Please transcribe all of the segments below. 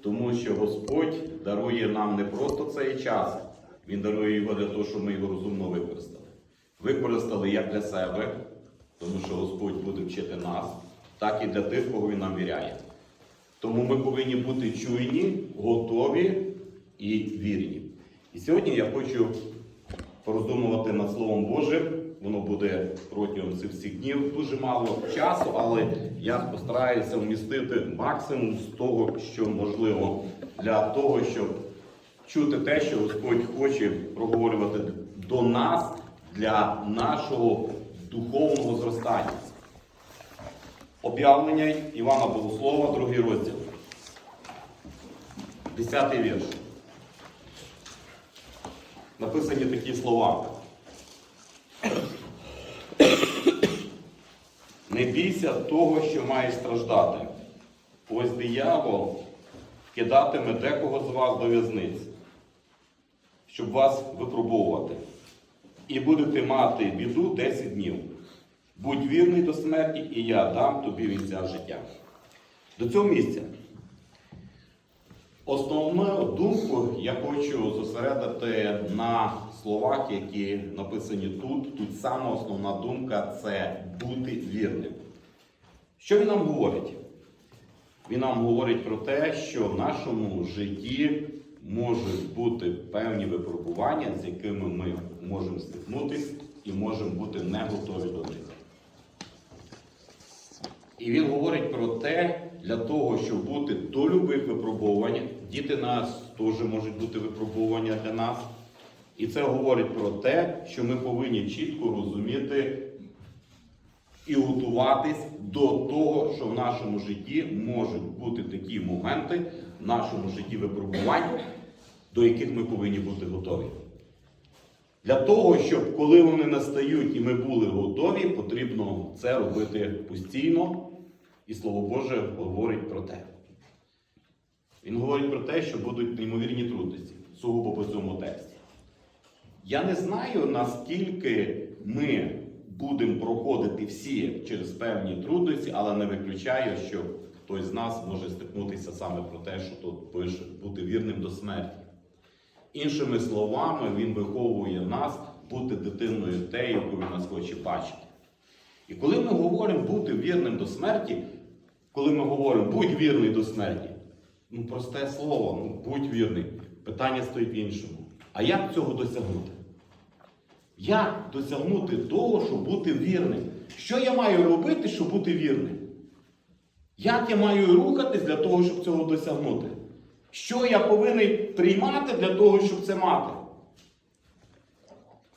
тому що Господь дарує нам не просто цей час, Він дарує його для того, щоб ми його розумно використали. Використали як для себе, тому що Господь буде вчити нас, так і для тих, кого Він нам віряє. Тому ми повинні бути чуйні, готові і вірні. І сьогодні я хочу пороздумувати над Словом Божим. Воно буде протягом цих всіх днів дуже мало часу, але я постараюся вмістити максимум з того, що можливо, для того, щоб чути те, що Господь хоче проговорювати до нас для нашого духовного зростання. Об'явлення Івана Богослова, другий розділ. Десятий вірш. Написані такі слова. Не бійся того, що має страждати. Ось диявол кидатиме декого з вас до в'язниці, щоб вас випробовувати. І будете мати біду 10 днів. Будь вірний до смерті, і я дам тобі вінця життя. До цього місця. Основну думку я хочу зосередити на словах, які написані тут. Тут сама основна думка це бути вірним. Що він нам говорить? Він нам говорить про те, що в нашому житті можуть бути певні випробування, з якими ми можемо стикнутися і можемо бути не готові до них. І він говорить про те, для того, щоб бути до любих випробувань, діти нас теж можуть бути випробування для нас. І це говорить про те, що ми повинні чітко розуміти і готуватись до того, що в нашому житті можуть бути такі моменти в нашому житті випробувань, до яких ми повинні бути готові. Для того, щоб коли вони настають і ми були готові, потрібно це робити постійно. І Слово Боже говорить про те. Він говорить про те, що будуть неймовірні трудності, сугубо по цьому тексті. Я не знаю, наскільки ми будемо проходити всі через певні трудності, але не виключаю, що хтось з нас може стикнутися саме про те, що тут пише бути вірним до смерті. Іншими словами, він виховує нас бути дитиною те, яку він нас хоче бачити. І коли ми говоримо бути вірним до смерті, коли ми говоримо будь вірний до смерті, ну просте слово, ну будь вірний. Питання стоїть в іншому. А як цього досягнути? Як досягнути того, щоб бути вірним? Що я маю робити, щоб бути вірним? Як я маю рухатись для того, щоб цього досягнути? Що я повинен приймати для того, щоб це мати?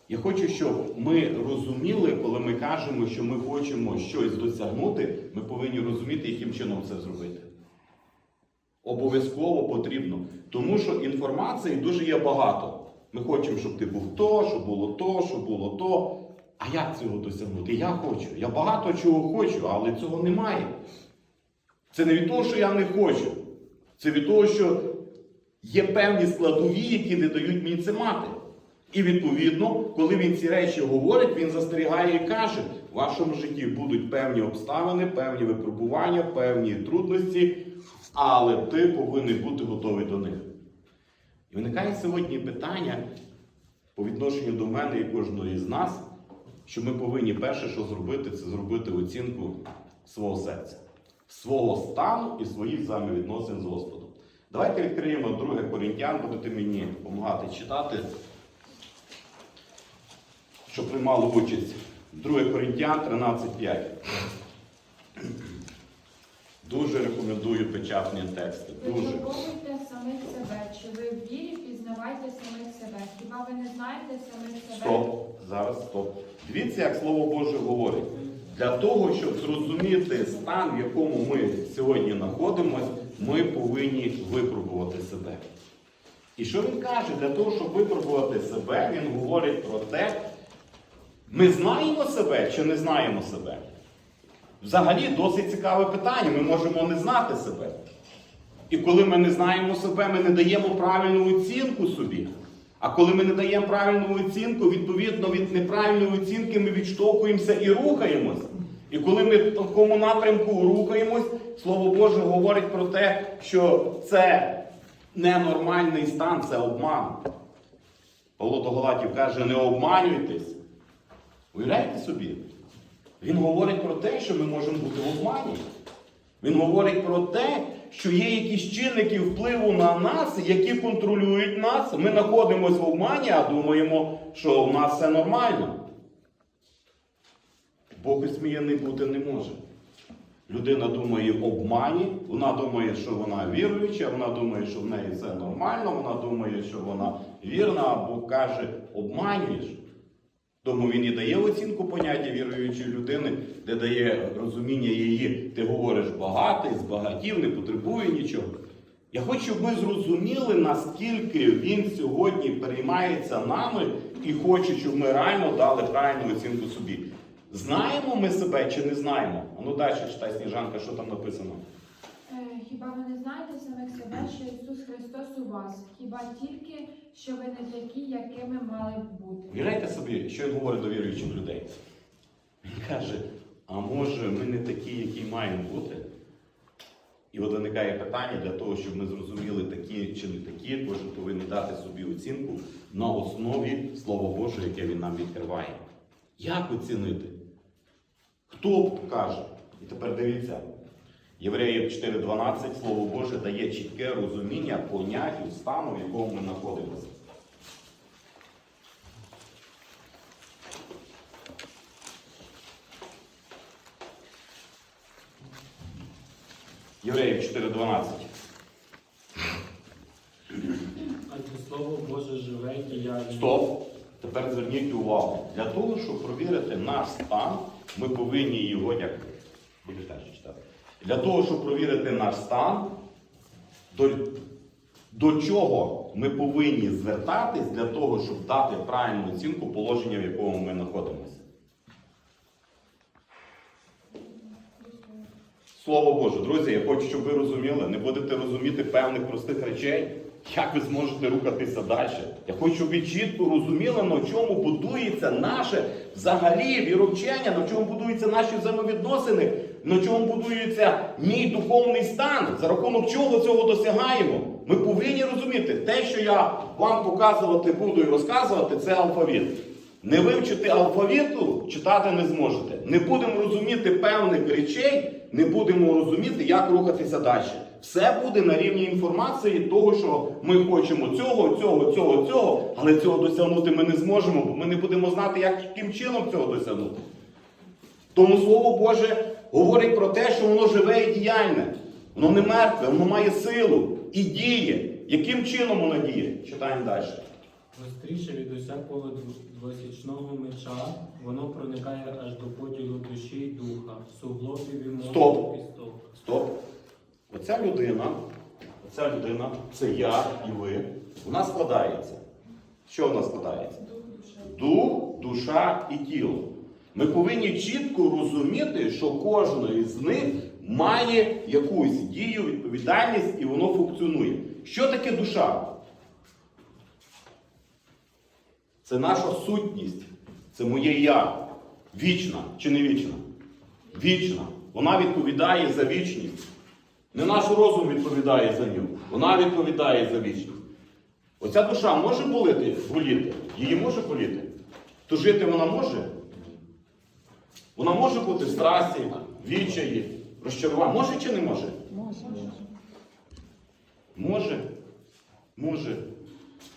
Я хочу, щоб ми розуміли, коли ми кажемо, що ми хочемо щось досягнути, ми повинні розуміти, яким чином це зробити. Обов'язково потрібно. Тому що інформації дуже є багато. Ми хочемо, щоб ти був то, щоб було то, щоб було то. А як цього досягнути? Я хочу. Я багато чого хочу, але цього немає. Це не від того, що я не хочу. Це від того, що є певні складові, які не дають мені це мати. І відповідно, коли він ці речі говорить, він застерігає і каже: в вашому житті будуть певні обставини, певні випробування, певні трудності, але ти повинен бути готовий до них. І виникає сьогодні питання по відношенню до мене і кожної з нас, що ми повинні перше, що зробити, це зробити оцінку свого серця, свого стану і своїх взаємовідносин з Господом. Давайте відкриємо 2 Корінтян, будете мені допомагати читати, що приймали участь. 2 Корінтян 13.5. Дуже рекомендую печатні тексти. Дуже. Випробуйте самих себе. Чи ви в вірі пізнавайте самих себе? Хіба ви не знаєте самих себе? Стоп, зараз стоп. Дивіться, як Слово Боже говорить. Для того, щоб зрозуміти стан, в якому ми сьогодні знаходимося, ми повинні випробувати себе. І що він каже? Для того, щоб випробувати себе, він говорить про те, ми знаємо себе чи не знаємо себе. Взагалі досить цікаве питання. Ми можемо не знати себе. І коли ми не знаємо себе, ми не даємо правильну оцінку собі. А коли ми не даємо правильну оцінку, відповідно від неправильної оцінки ми відштовхуємося і рухаємось. І коли ми в такому напрямку рухаємось, Слово Боже говорить про те, що це ненормальний стан, це обман. Павло до каже, не обманюйтесь. Уявляєте собі? Він говорить про те, що ми можемо бути в обмані. Він говорить про те, що є якісь чинники впливу на нас, які контролюють нас. Ми знаходимося в обмані, а думаємо, що в нас все нормально. Бог сміяний бути не може. Людина думає в обмані, вона думає, що вона віруюча, вона думає, що в неї все нормально, вона думає, що вона вірна, а Бог каже, обманюєш. Тому він і дає оцінку поняття віруючої людини, де дає розуміння її, ти говориш багатий, збагатів, не потребує нічого. Я хочу, щоб ми зрозуміли, наскільки він сьогодні переймається нами і хоче, щоб ми реально дали правильну оцінку собі. Знаємо ми себе чи не знаємо? А ну далі читай сніжанка, що там написано. Е, Хіба ви не знаєте самих себе, що Ісус Христос у вас? Хіба тільки, що ви не такі, якими мали б бути? Уявляєте собі, що він говорить до віруючих людей? Він каже: а може ми не такі, які маємо бути? І от виникає питання для того, щоб ми зрозуміли, такі чи не такі, кожен повинен дати собі оцінку на основі Слова Божого, яке він нам відкриває. Як оцінити? Хто каже? І тепер дивіться. Євреїв 4.12 Слово Боже дає чітке розуміння поняттю стану, в якому ми знаходимося. Євреїв 4.12. Адже слово Боже живе і діяльне. Стоп. Тепер зверніть увагу. Для того, щоб провірити наш стан, ми повинні його як. Будеш далі читати. Для того, щоб провірити наш стан, до, до чого ми повинні звертатись для того, щоб дати правильну оцінку положення, в якому ми знаходимося. Слово Боже, друзі, я хочу, щоб ви розуміли, не будете розуміти певних простих речей, як ви зможете рухатися далі. Я хочу, щоб ви чітко розуміли, на чому будується наше взагалі віровчення, на чому будуються наші взаємовідносини, на чому будується мій духовний стан, за рахунок чого цього досягаємо. Ми повинні розуміти, те, що я вам показувати буду і розказувати, це алфавіт. Не вивчити алфавіту, читати не зможете. Не будемо розуміти певних речей, не будемо розуміти, як рухатися далі. Все буде на рівні інформації того, що ми хочемо цього, цього, цього, цього, але цього досягнути ми не зможемо, бо ми не будемо знати, яким чином цього досягнути. Тому Слово Боже говорить про те, що воно живе і діяльне. Воно не мертве, воно має силу і діє. Яким чином воно діє? Читаємо далі. Гостріше від усякого двосічного меча, воно проникає аж до поділу душі й духа, суглобів і мозку Стоп. кісток. Стоп. Оця людина, оця людина, це я і ви. Вона складається. Що вона складається? Дух, душа і тіло. Ми повинні чітко розуміти, що кожен з них має якусь дію, відповідальність і воно функціонує. Що таке душа? Це наша сутність, це моє я. Вічна чи не вічна? Вічна. Вона відповідає за вічність. Не наш розум відповідає за нього. Вона відповідає за вічність. Оця душа може боліти, боліти? Її може боліти? То жити вона може? Вона може бути в страсі, відчаї, розчаруванні. Може чи не може? Може. Може.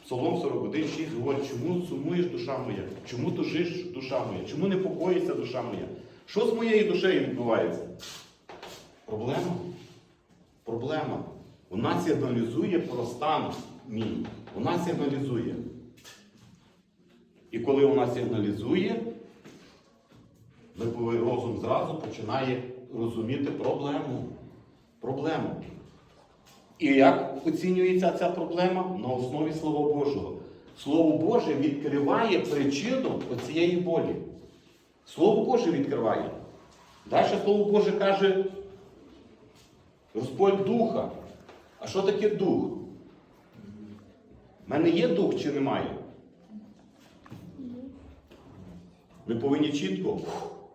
Псалом 41, 6 говорить, чому сумуєш душа моя? Чому тужиш душа моя? Чому не покоїться душа моя? Що з моєю душею відбувається? Проблема. Проблема. Вона сигналізує про стан мій. Вона сигналізує. І коли вона сигналізує, ми повинні- розум зразу починає розуміти проблему. Проблему. І як оцінюється ця проблема? На основі Слова Божого. Слово Боже відкриває причину оцієї болі. Слово Боже відкриває. Далі Слово Боже каже, Господь Духа. А що таке дух? У мене є дух чи немає? Ми повинні чітко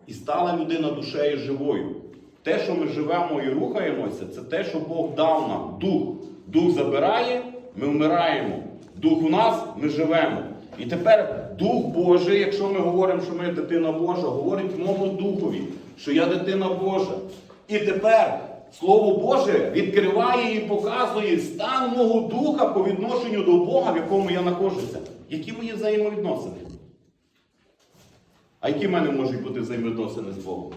і стала людина душею живою. Те, що ми живемо і рухаємося, це те, що Бог дав нам. Дух. Дух забирає, ми вмираємо. Дух у нас, ми живемо. І тепер Дух Божий, якщо ми говоримо, що ми дитина Божа, говорить моєму духові, що я дитина Божа. І тепер Слово Боже відкриває і показує стан мого духа по відношенню до Бога, в якому я знаходжуся. Які мої взаємовідносини? А які в мене можуть бути взаємовідносини з Богом?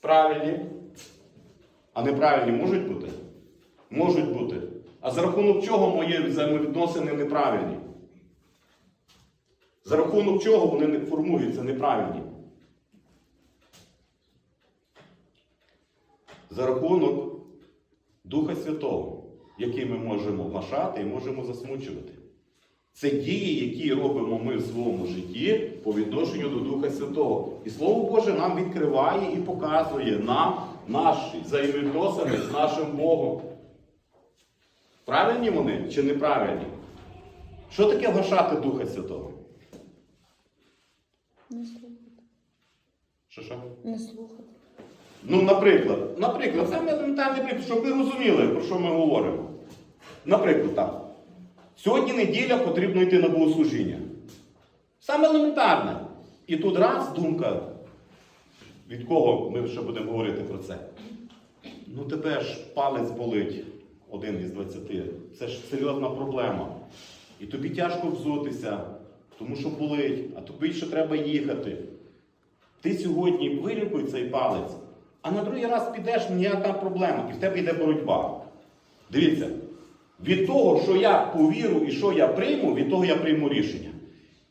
Правильні. А неправильні можуть бути? Можуть бути. А за рахунок чого мої взаємовідносини неправильні? За рахунок чого вони не формуються неправильні? За рахунок Духа Святого, який ми можемо вважати і можемо засмучувати. Це дії, які робимо ми в своєму житті по відношенню до Духа Святого. І Слово Боже нам відкриває і показує нам наші взаємовідносини з нашим Богом. Правильні вони чи неправильні? Що таке вважати Духа Святого? Не слухати. Що що? Не слухати. Ну, наприклад, наприклад, це елементарний приклад, щоб ви розуміли, про що ми говоримо. Наприклад, так. Сьогодні неділя потрібно йти на богослужіння. Саме елементарне. І тут раз думка, від кого ми ще будемо говорити про це. Ну тебе ж палець болить один із 20. Це ж серйозна проблема. І тобі тяжко взутися, тому що болить, а тобі ще треба їхати. Ти сьогодні вилікуй цей палець, а на другий раз підеш ніяка проблема, і в тебе йде боротьба. Дивіться, від того, що я повірю і що я прийму, від того я прийму рішення.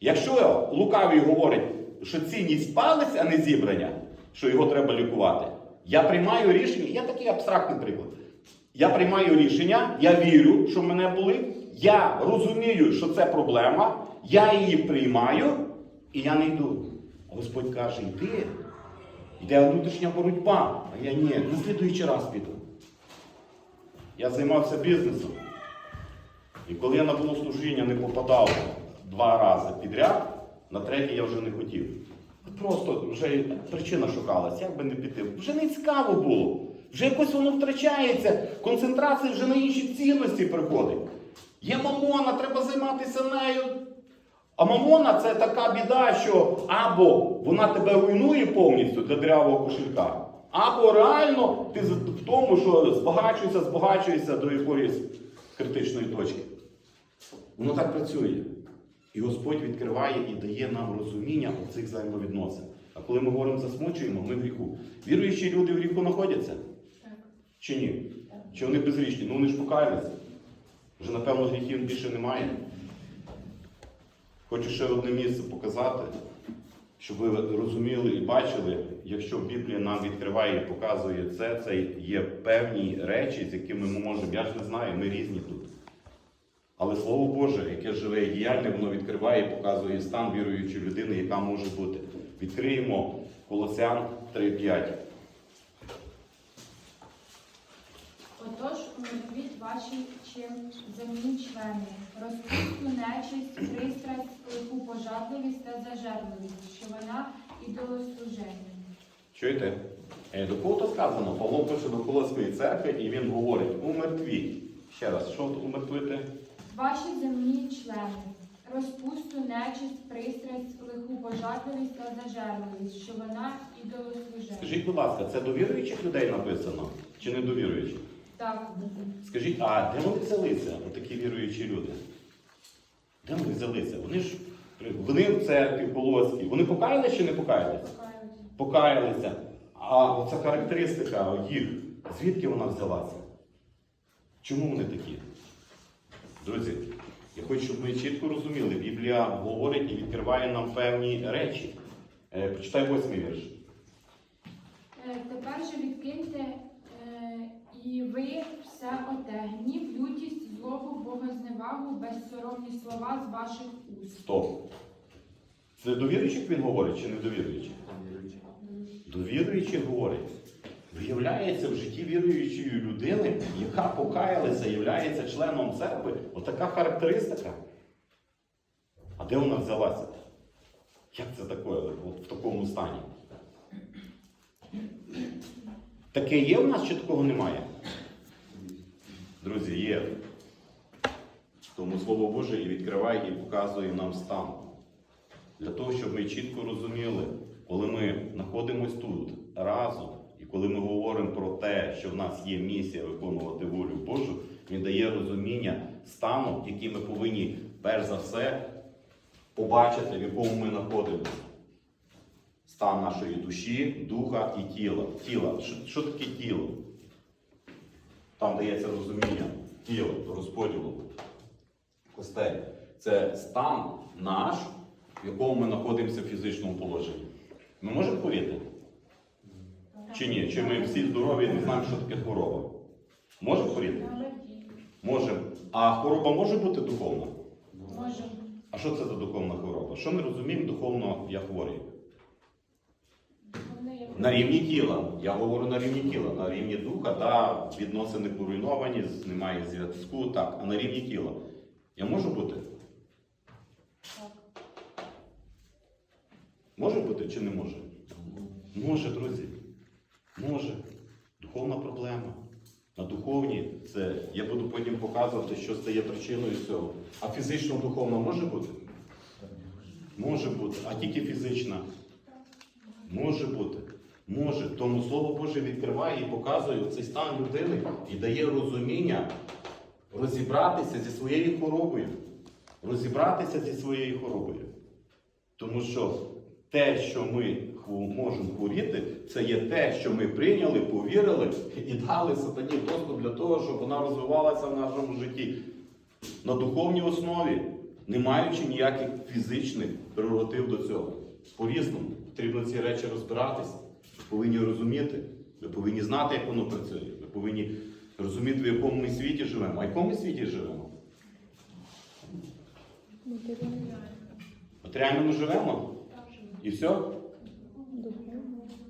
Якщо лукавий говорить, що цінність палець, а не зібрання, що його треба лікувати, я приймаю рішення, я такий абстрактний приклад. Я приймаю рішення, я вірю, що мене болить, я розумію, що це проблема, я її приймаю, і я не йду. Господь каже, йди, йде внутрішня боротьба, а я ні, на слідуючий раз піду. Я займався бізнесом. І коли я на богослужіння не попадав два рази підряд, на третій я вже не хотів. Просто вже причина шукалась, як би не піти. Вже не цікаво було. Вже якось воно втрачається, концентрація вже на інші цінності приходить. Є мамона, треба займатися нею. А мамона це така біда, що або вона тебе руйнує повністю для дрявого кошелька, або реально ти в тому, що збагачуєшся, збагачуєшся до якоїсь критичної точки. Воно так працює. І Господь відкриває і дає нам розуміння цих взаємовідносин. А коли ми говоримо засмучуємо, ми в гріху. Віруючі люди в гріху знаходяться? Так. Чи ні? Чи вони безрічні? Ну вони ж покаялися. Вже, напевно, гріхів більше немає. Хочу ще одне місце показати, щоб ви розуміли і бачили, якщо Біблія нам відкриває і показує це, це є певні речі, з якими ми можемо. Я ж не знаю, ми різні тут. Але Слово Боже, яке живе і діяльне, воно відкриває і показує стан віруючої людини, яка може бути. Відкриємо Колосян 3.5. Отож, умертвіть ваші чим земні члени, розпусту нечисть, пристрасть, лиху пожадливість та зажерливість, що вона ідолослуження. Чуєте? Е, До кого то сказано? Павло пише до Колоської церкви і він говорить: умертвіть. Ще раз, що умертвити? Ваші земні члени, розпусту нечисть, пристрасть, лиху пожадливість та зажерливість, що вона ідолослуження. Скажіть, будь ласка, це до віруючих людей написано чи не до віруючих? Так, Скажіть, а де вони взялися, отакі віруючі люди? Де вони взялися? Вони ж вони в церкві Колоській. Вони покаялися чи не покаялися? покаються. Покаялися. А оця характеристика їх, звідки вона взялася? Чому вони такі? Друзі, я хочу, щоб ми чітко розуміли, Біблія говорить і відкриває нам певні речі. Е, Почитай восьмий вірш. Е, Тепер же відкиньте е, і ви все оте, гнів, лютість, злобу, богозневагу, безсоромні слова з ваших уст. Стоп. Це до віруючих він говорить чи не до віруючих? До віруючих говорить. Виявляється в житті віруючої людини, яка покаялася, являється членом церкви, отака характеристика. А де вона взялася? Як це таке от в такому стані? Таке є в нас чи такого немає? Друзі, є. Тому Слово Боже і відкриває і показує нам стан. Для того, щоб ми чітко розуміли, коли ми знаходимося тут разом, коли ми говоримо про те, що в нас є місія виконувати волю Божу, він дає розуміння стану, який ми повинні перш за все побачити, в якому ми знаходимося. Стан нашої душі, духа і тіла. Тіла. Що, що таке тіло? Там дається розуміння тіла, розподілу костей. Це стан наш, в якому ми знаходимося в фізичному положенні. Ми можемо повірити? Чи ні? Чи ми всі здорові і не знаємо, що таке хвороба? Можемо повірити? Можемо. А хвороба може бути духовна? Можемо. А що це за духовна хвороба? Що ми розуміємо духовно я хворий? На рівні тіла. Я говорю на рівні тіла. На рівні духа, да, відносини поруйновані, немає зв'язку, так. А на рівні тіла. Я можу бути? Може бути чи не може? Може, друзі. Може. Духовна проблема. На духовні це я буду потім показувати, що стає причиною цього. А фізично духовна може бути? Може бути. А тільки фізична? Може бути. Може. Тому Слово Боже відкриває і показує цей стан людини і дає розуміння розібратися зі своєю хворобою. Розібратися зі своєю хворобою. Тому що те, що ми можемо хворіти, це є те, що ми прийняли, повірили і дали сатані доступ для того, щоб вона розвивалася в нашому житті на духовній основі, не маючи ніяких фізичних прерогатив до цього. По-різному потрібно ці речі розбиратися. Ви повинні розуміти, ви повинні знати, як воно працює. Ви повинні розуміти, в якому ми світі живемо. А в якому ми світі живемо? Матеріально ми живемо? І все?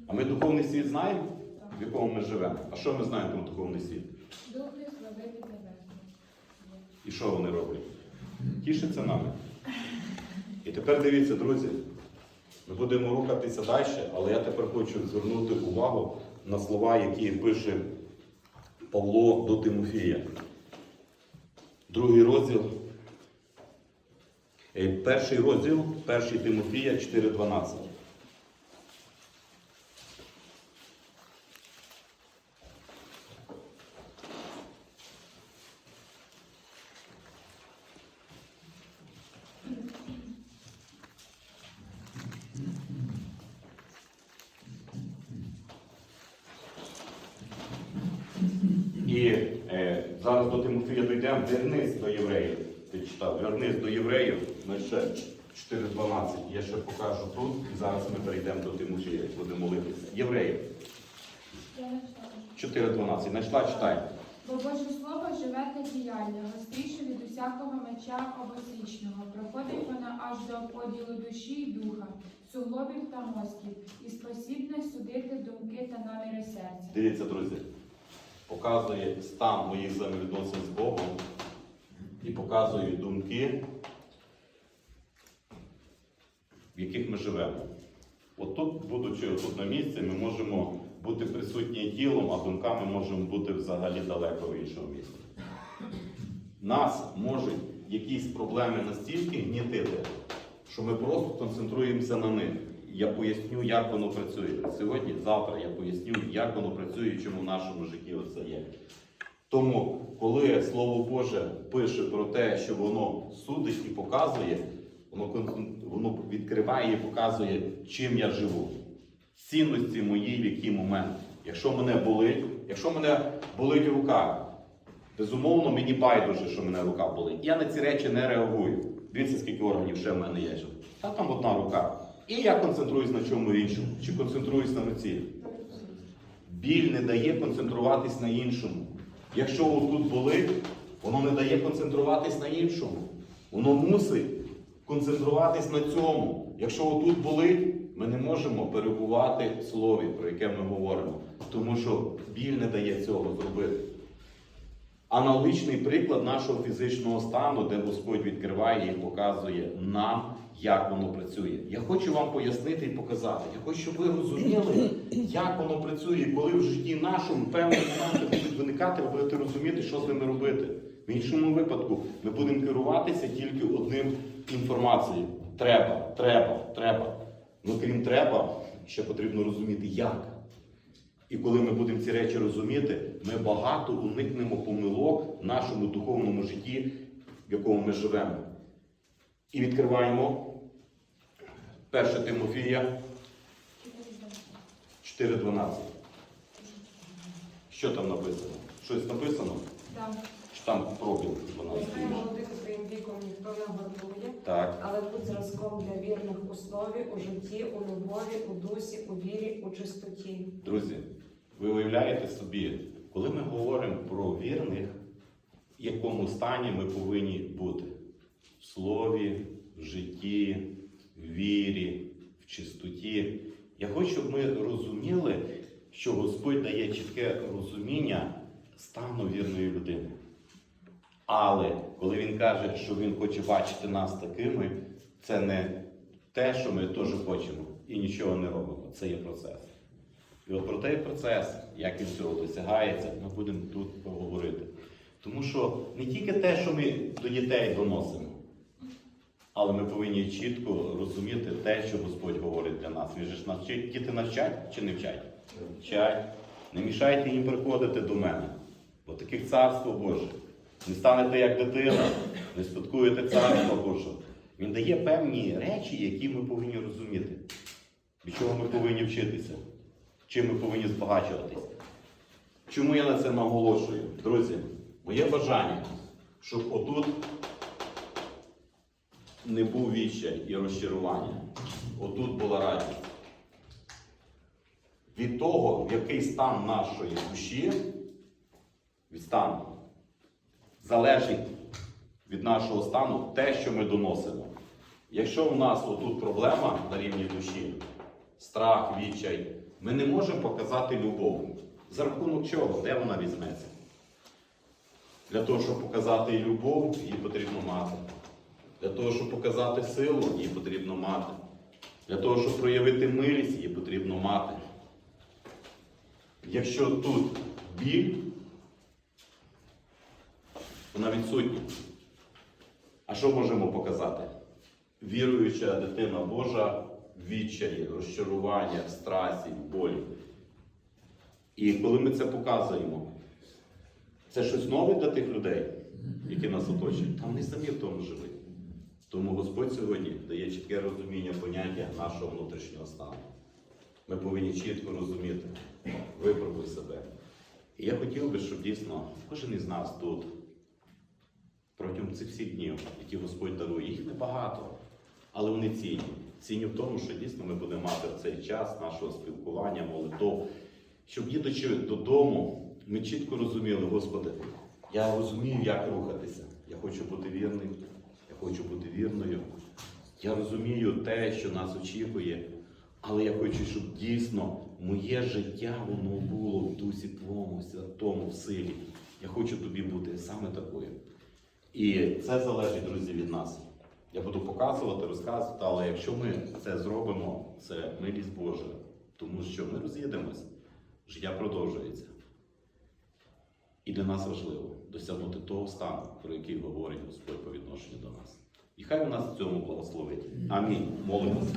А ми духовний світ знаємо, в якому ми живемо. А що ми знаємо про духовний світ? Духи славити тебе. І що вони роблять? Тішаться нами. І тепер дивіться, друзі, ми будемо рухатися далі, але я тепер хочу звернути увагу на слова, які пише Павло до Тимофія. Другий розділ. Е, Перший розділ, перший Тимофія 4.12. І е, зараз до Тимофія дійдемо, вернись до євреїв. Ти читав, вернись до євреїв, ми ще 4.12. Я ще покажу тут, і зараз ми перейдемо до Тимофія, будемо молитися. Євреїв Я не читаю. 4.12. Знайшла, читай. Бо Боже Слово живе та діяльне, гостріше від усякого меча обосічного. Проходить вона аж до поділу душі й духа, суглобів та мозків, і спосібне судити думки та наміри серця. Дивіться, друзі, показує стан моїх взаємовідносин з Богом і показує думки, в яких ми живемо. От тут, будучи тут на місці, ми можемо бути присутні тілом, а думками можемо бути взагалі далеко в іншому місці. Нас можуть якісь проблеми настільки гнітити, що ми просто концентруємося на них. Я поясню, як воно працює. Сьогодні, завтра я поясню, як воно працює чому в нашому житті це є. Тому, коли Слово Боже пише про те, що воно судить і показує, воно, воно відкриває і показує, чим я живу. Цінності мої в який момент. Якщо мене болить, якщо мене болить рука, безумовно, мені байдуже, що мене рука болить. Я на ці речі не реагую. Дивіться, скільки органів ще в мене є. Та там одна рука. І я концентруюсь на чому іншому, чи концентруюсь на руці. Біль не дає концентруватись на іншому. Якщо отут болить, воно не дає концентруватись на іншому. Воно мусить концентруватись на цьому. Якщо отут болить, ми не можемо перебувати в слові, про яке ми говоримо. Тому що біль не дає цього зробити. Аналогічний приклад нашого фізичного стану, де Господь відкриває і показує нам, як воно працює. Я хочу вам пояснити і показати. Я хочу, щоб ви розуміли, як воно працює, і коли в житті нашому певні моменти будуть виникати, ви будете розуміти, що з ними робити. В іншому випадку ми будемо керуватися тільки одним інформацією. Треба, треба, треба. Ну крім треба, ще потрібно розуміти, як. І коли ми будемо ці речі розуміти, ми багато уникнемо помилок в нашому духовному житті, в якому ми живемо. І відкриваємо 1 Тимофія 4.12. Що там написано? Щось написано? Так. Там пробіл 12? Нехай молодих своїм віком ніхто не гортує, Так. але будь зразком для вірних у слові, у житті, у любові, у дусі, у вірі, у чистоті. Друзі, ви уявляєте собі, коли ми говоримо про вірних, в якому стані ми повинні бути? В слові, в житті, в вірі, в чистоті. Я хочу, щоб ми розуміли, що Господь дає чітке розуміння стану вірної людини. Але коли він каже, що він хоче бачити нас такими, це не те, що ми теж хочемо і нічого не робимо. Це є процес. І от про той процес, як він цього досягається, ми будемо тут поговорити. Тому що не тільки те, що ми до дітей доносимо, але ми повинні чітко розуміти те, що Господь говорить для нас. Він же ж навчить, діти навчать чи не вчать? Вчать. Не мішайте їм приходити до мене, бо таких царство Боже. Не станете як дитина, не спадкуєте царство Боже. Він дає певні речі, які ми повинні розуміти. Від чого ми повинні вчитися, чим ми повинні збагачуватись. Чому я на це наголошую? Друзі, моє бажання, щоб отут не був відчай і розчарування. Отут була радість. Від того, в який стан нашої душі, від стану, залежить від нашого стану те, що ми доносимо. Якщо у нас отут проблема на рівні душі, страх, відчай, ми не можемо показати любов. За рахунок чого? Де вона візьметься? Для того, щоб показати любов, її потрібно мати. Для того, щоб показати силу, її потрібно мати. Для того, щоб проявити милість, її потрібно мати. Якщо тут біль, вона відсутня. А що можемо показати? Віруюча дитина Божа в відчаї, розчарування, в страсі, болі. І коли ми це показуємо, це щось нове для тих людей, які нас оточують. Там не самі в тому живуть. Тому Господь сьогодні дає чітке розуміння поняття нашого внутрішнього стану. Ми повинні чітко розуміти, випробуй себе. І я хотів би, щоб дійсно кожен із нас тут протягом цих всіх днів, які Господь дарує, їх небагато, але вони цінні. Цінні в тому, що дійсно ми будемо мати цей час нашого спілкування, молитов, щоб їдучи додому, ми чітко розуміли, Господи, я розумію, як рухатися. Я хочу бути вірним, я хочу бути вірною. Я розумію те, що нас очікує, але я хочу, щоб дійсно моє життя воно було в дусі Твому, святому, в силі. Я хочу тобі бути саме такою. І це залежить, друзі, від нас. Я буду показувати, розказувати, але якщо ми це зробимо, це милість Божа, тому що ми роз'їдемось, життя продовжується. І для нас важливо досягнути того стану, про який говорить Господь по відношенню до нас. І хай у нас в цьому благословить. Амінь. Молимося.